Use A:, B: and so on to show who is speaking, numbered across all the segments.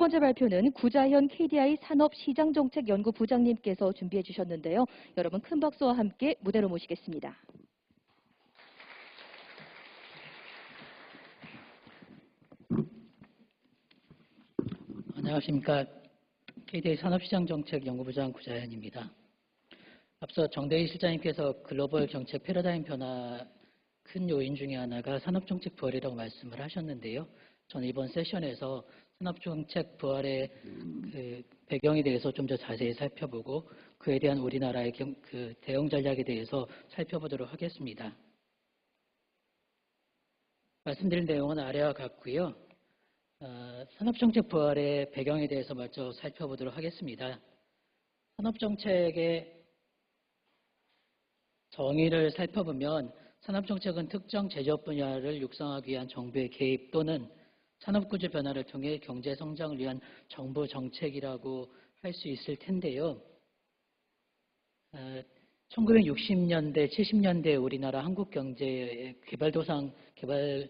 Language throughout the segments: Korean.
A: 번째 발표는 구자현 KDI 산업시장정책연구 부장님께서 준비해 주셨는데요. 여러분 큰 박수와 함께 무대로 모시겠습니다.
B: 안녕하십니까. KDA 산업시장정책연구부장 구자현입니다. 앞서 정대희 실장님께서 글로벌 정책 패러다임 변화 큰 요인 중에 하나가 산업정책 부활이라고 말씀을 하셨는데요. 저는 이번 세션에서 산업정책 부활의 그 배경에 대해서 좀 더 자세히 살펴보고 그에 대한 우리나라의 경- 그 대응 전략에 대해서 살펴보도록 하겠습니다. 말씀드린 내용은 아래와 같고요. 어, 산업정책 부활의 배경에 대해서 먼저 살펴보도록 하겠습니다. 산업정책의 정의를 살펴보면 산업정책은 특정 제조업 분야를 육성하기 위한 정부의 개입 또는 산업구조 변화를 통해 경제 성장을 위한 정부 정책이라고 할 수 있을 텐데요. 어, 1960년대, 70년대 우리나라 한국 경제의 개발도상 개발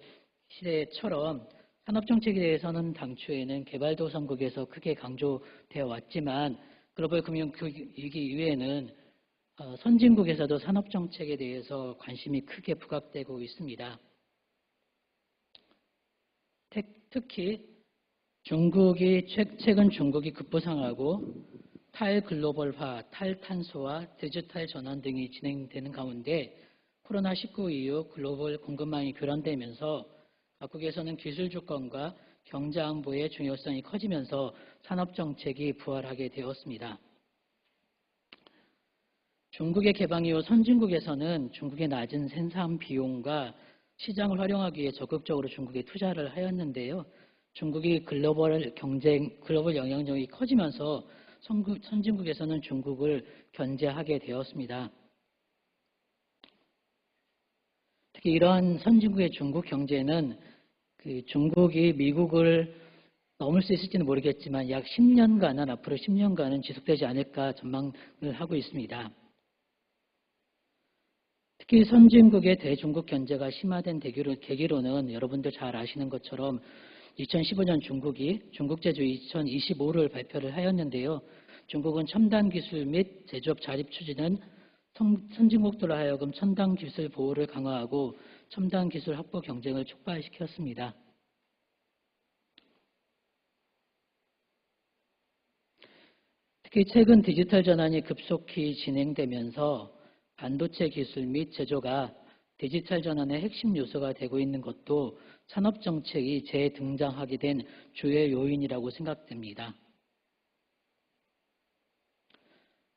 B: 시대처럼 산업정책에 대해서는 당초에는 개발도상국에서 크게 강조되어 왔지만 글로벌 금융위기 이후에는 어, 선진국에서도 산업정책에 대해서 관심이 크게 부각되고 있습니다. 특- 특히 중국이 최- 최근 중국이 급부상하고 탈글로벌화, 탈탄소화, 디지털 전환 등이 진행되는 가운데 코로나19 이후 글로벌 공급망이 교란되면서 각국에서는 기술 주권과 경제 안보의 중요성이 커지면서 산업 정책이 부활하게 되었습니다. 중국의 개방 이후 선진국에서는 중국의 낮은 생산 비용과 시장을 활용하기 위해 적극적으로 중국에 투자를 하였는데요. 중국이 글로벌 경쟁, 글로벌 영향력이 커지면서 선진국에서는 중국을 견제하게 되었습니다. 특히 이러한 선진국의 중국 경제는 그 중국이 미국을 넘을 수 있을지는 모르겠지만 약 10년간은 앞으로 10년간은 지속되지 않을까 전망을 하고 있습니다. 특히 선진국의 대중국 견제가 심화된 계기로, 계기로는 여러분들 잘 아시는 것처럼 2015년 중국이 중국 제조 2025를 발표를 하였는데요. 중국은 첨단 기술 및 제조업 자립 추진은 선- 선진국들로 하여금 첨단 기술 보호를 강화하고 첨단 기술 확보 경쟁을 촉발시켰습니다. 특히 최근 디지털 전환이 급속히 진행되면서 반도체 기술 및 제조가 디지털 전환의 핵심 요소가 되고 있는 것도 산업 정책이 재등장하게 된 주요 요인이라고 생각됩니다.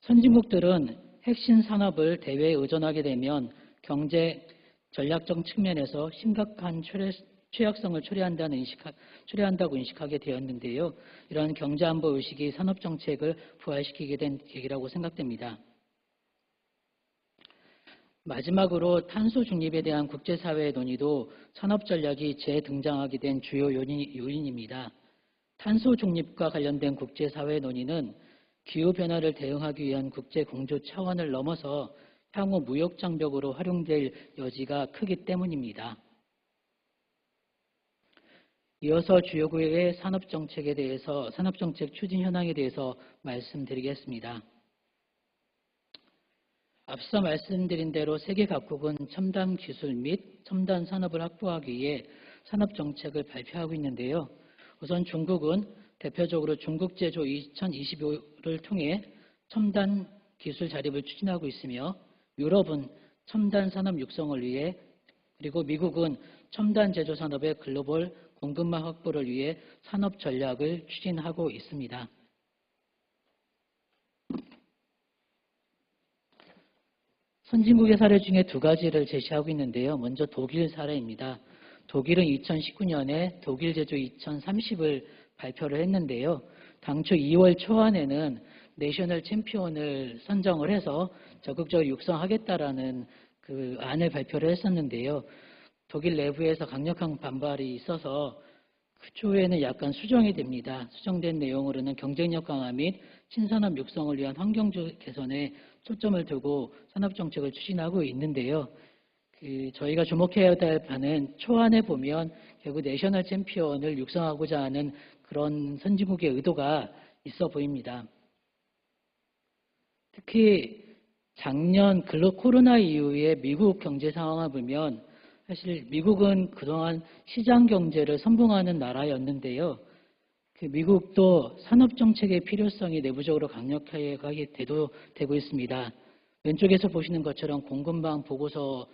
B: 선진국들은 핵심 산업을 대외에 의존하게 되면 경제 전략적 측면에서 심각한 최- 취약성을 초래한다는 인식, 초래한다고 인식하게 되었는데요. 이러한 경제안보 의식이 산업 정책을 부활시키게 된 계기라고 생각됩니다. 마지막으로 탄소 중립에 대한 국제사회의 논의도 산업 전략이 재등장하게 된 주요 요인, 요인 입니다. 탄소 중립과 관련된 국제사회 논의는 기후변화를 대응하기 위한 국제 공조 차원을 넘어서 향후 무역 장벽으로 활용될 여지가 크기 때문입니다. 이어서 주요국의 산업정책에 대해서 산업정책 추진 현황에 대해서 말씀드리겠습니다. 앞서 말씀드린 대로 세계 각국은 첨단 기술 및 첨단 산업을 확보하기 위해 산업 정책을 발표하고 있는데요. 우선 중국은 대표적으로 중국 제조 2025를 통해 첨단 기술 자립을 추진하고 있으며 유럽은 첨단 산업 육성을 위해 그리고 미국은 첨단 제조 산업의 글로벌 공급망 확보를 위해 산업 전략을 추진하고 있습니다. 선진국의 사례 중에 두 가지를 제시하고 있는데요. 먼저 독일 사례입니다. 독일은 2019년에 독일 제조 2030을 발표를 했는데요. 당초 2월 초안에는 내셔널 챔피언을 선정을 해서 적극적으로 육성하겠다라는 그 안을 발표를 했었는데요. 독일 내부에서 강력한 반발이 있어서 그 초에는 약간 수정이 됩니다. 수정된 내용으로는 경쟁력 강화 및 신산업 육성을 위한 환경 개선에 초점을 두고 산업 정책을 추진하고 있는데요. 그 저희가 주목해야 될 바는 초안에 보면 결국 내셔널 챔피언을 육성하고자 하는 그런 선진국의 의도가 있어 보입니다. 특히 작년 글로 코로나 이후에 미국 경제 상황을 보면 사실 미국은 그동안 시장 경제를 선봉하는 나라였는데요. 그 미국도 산업 정책의 필요성이 내부적으로 강력하게 되고 있습니다. 왼쪽에서 보시는 것처럼 공급망 보고서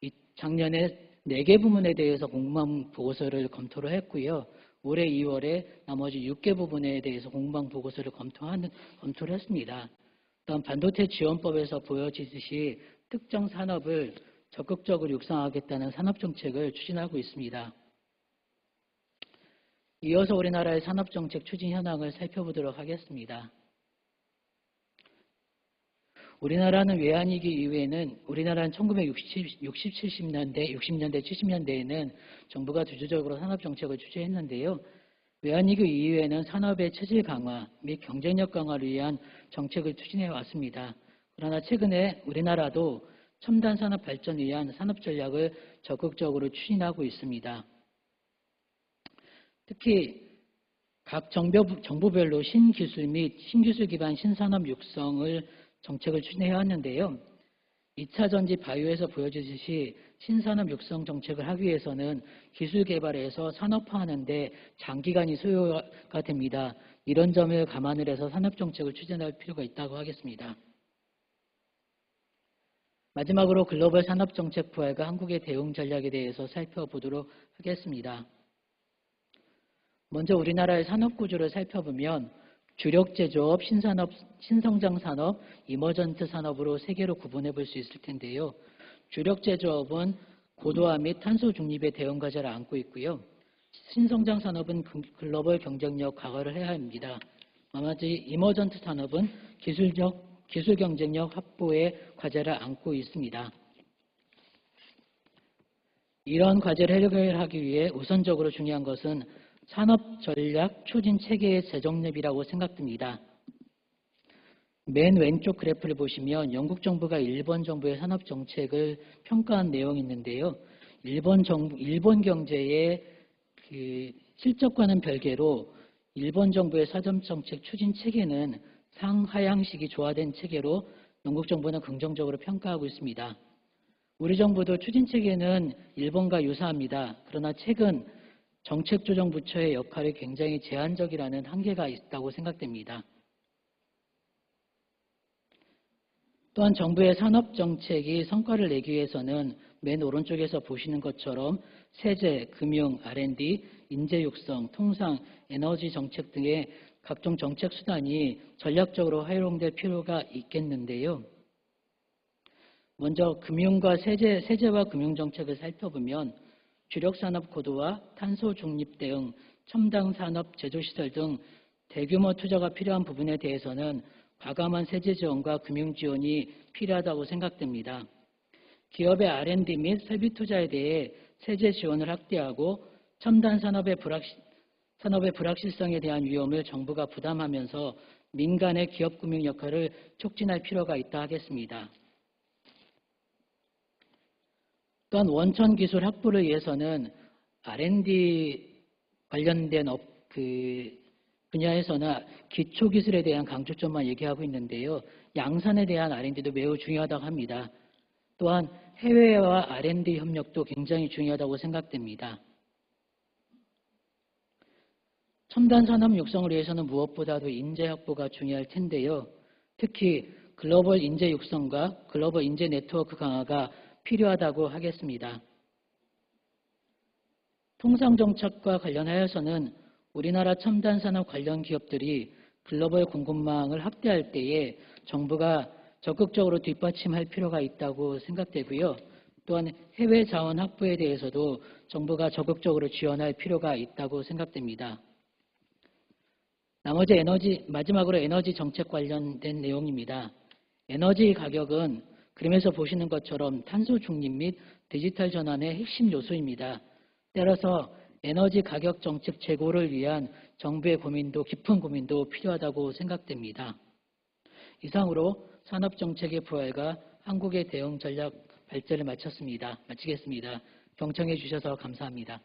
B: 이 작년에 4개 부문에 대해서 공급망 보고서를 검토를 했고요. 올해 2월에 나머지 6개 부분에 대해서 공급망 보고서를 검토하는 검토를 했습니다. 또한 반도체 지원법에서 보여지듯이 특정 산업을 적극적으로 육성하겠다는 산업 정책을 추진하고 있습니다. 이어서 우리나라의 산업 정책 추진 현황을 살펴보도록 하겠습니다. 우리나라는 외환위기 이후에는 우리나라는 1960, 60, 70년대, 60년대, 70년대에는 정부가 주주적으로 산업 정책을 추진했는데요. 외환위기 이후에는 산업의 체질 강화 및 경쟁력 강화를 위한 정책을 추진해 왔습니다. 그러나 최근에 우리나라도 첨단 산업 발전을 위한 산업 전략을 적극적으로 추진하고 있습니다. 특히 각 정부, 정부 별로 신기술 및 신기술 기반 신산업 육성을 정책을 추진해 왔는데요. 2차 전지 바이오에서 보여주듯이 신산업 육성 정책을 하기 위해서는 기술 개발에서 산업화하는 데 장기간이 소요가 됩니다. 이런 점을 감안을 해서 산업 정책을 추진할 필요가 있다고 하겠습니다. 마지막으로 글로벌 산업 정책 부활과 한국의 대응 전략에 대해서 살펴보도록 하겠습니다. 먼저 우리나라의 산업 구조를 살펴보면 주력 제조업, 신산업, 신성장 산업, 이머전트 산업으로 세 개로 구분해 볼 수 있을 텐데요. 주력 제조업은 고도화 및 탄소 중립의 대응 과제를 안고 있고요. 신성장 산업은 글로벌 경쟁력 강화를 해야 합니다. 나머지 이머전트 산업은 기술적 기술 경쟁력 확보의 과제를 안고 있습니다. 이러한 과제를 해결하기 위해 우선적으로 중요한 것은 산업 전략 추진 체계의 재정립이라고 생각됩니다. 맨 왼쪽 그래프를 보시면 영국 정부가 일본 정부의 산업 정책을 평가한 내용이 있는데요. 일본 정부, 일본 경제의 그 실적과는 별개로 일본 정부의 사전 정책 추진 체계는 상하향식이 조화된 체계로 영국 정부는 긍정적으로 평가하고 있습니다. 우리 정부도 추진 체계는 일본과 유사합니다. 그러나 최근 정책조정부처의 역할이 굉장히 제한적이라는 한계가 있다고 생각됩니다. 또한 정부의 산업정책이 성과를 내기 위해서는 맨 오른쪽에서 보시는 것처럼 세제, 금융, R&D, 인재 육성, 통상, 에너지 정책 등의 각종 정책 수단이 전략적으로 활용될 필요가 있겠는데요. 먼저 금융과 세제, 세제와 금융 정책을 살펴보면 주력 산업 고도화, 탄소 중립 대응, 첨단 산업 제조시설 등 대규모 투자가 필요한 부분에 대해서는 과감한 세제 지원과 금융 지원이 필요하다고 생각됩니다. 기업의 R&D 및 설비 투자에 대해 세제 지원을 확대하고 첨단 산업의 불확실, 산업의 불확실성에 대한 위험을 정부가 부담하면서 민간의 기업 금융 역할을 촉진할 필요가 있다 하겠습니다. 또한 원천 기술 확보를 위해서는 R&D 관련된 업, 그 분야에서나 기초 기술에 대한 강조점만 얘기하고 있는데요. 양산에 대한 R&D도 매우 중요하다고 합니다. 또한 해외와 R&D 협력도 굉장히 중요하다고 생각됩니다. 첨단 산업 육성을 위해서는 무엇보다도 인재 확보가 중요할 텐데요. 특히 글로벌 인재 육성과 글로벌 인재 네트워크 강화가 필요하다고 하겠습니다. 통상정책과 관련하여서는 우리나라 첨단 산업 관련 기업들이 글로벌 공급망을 확대할 때에 정부가 적극적으로 뒷받침할 필요가 있다고 생각되고요. 또한 해외 자원 확보에 대해서도 정부가 적극적으로 지원할 필요가 있다고 생각됩니다. 나머지 에너지, 마지막으로 에너지 정책 관련된 내용입니다. 에너지 가격은 그림에서 보시는 것처럼 탄소 중립 및 디지털 전환의 핵심 요소입니다. 따라서 에너지 가격 정책 제고를 위한 정부의 고민도 깊은 고민도 필요하다고 생각됩니다. 이상으로 산업 정책의 부활과 한국의 대응 전략 발전을 마쳤습니다. 마치겠습니다. 경청해 주셔서 감사합니다.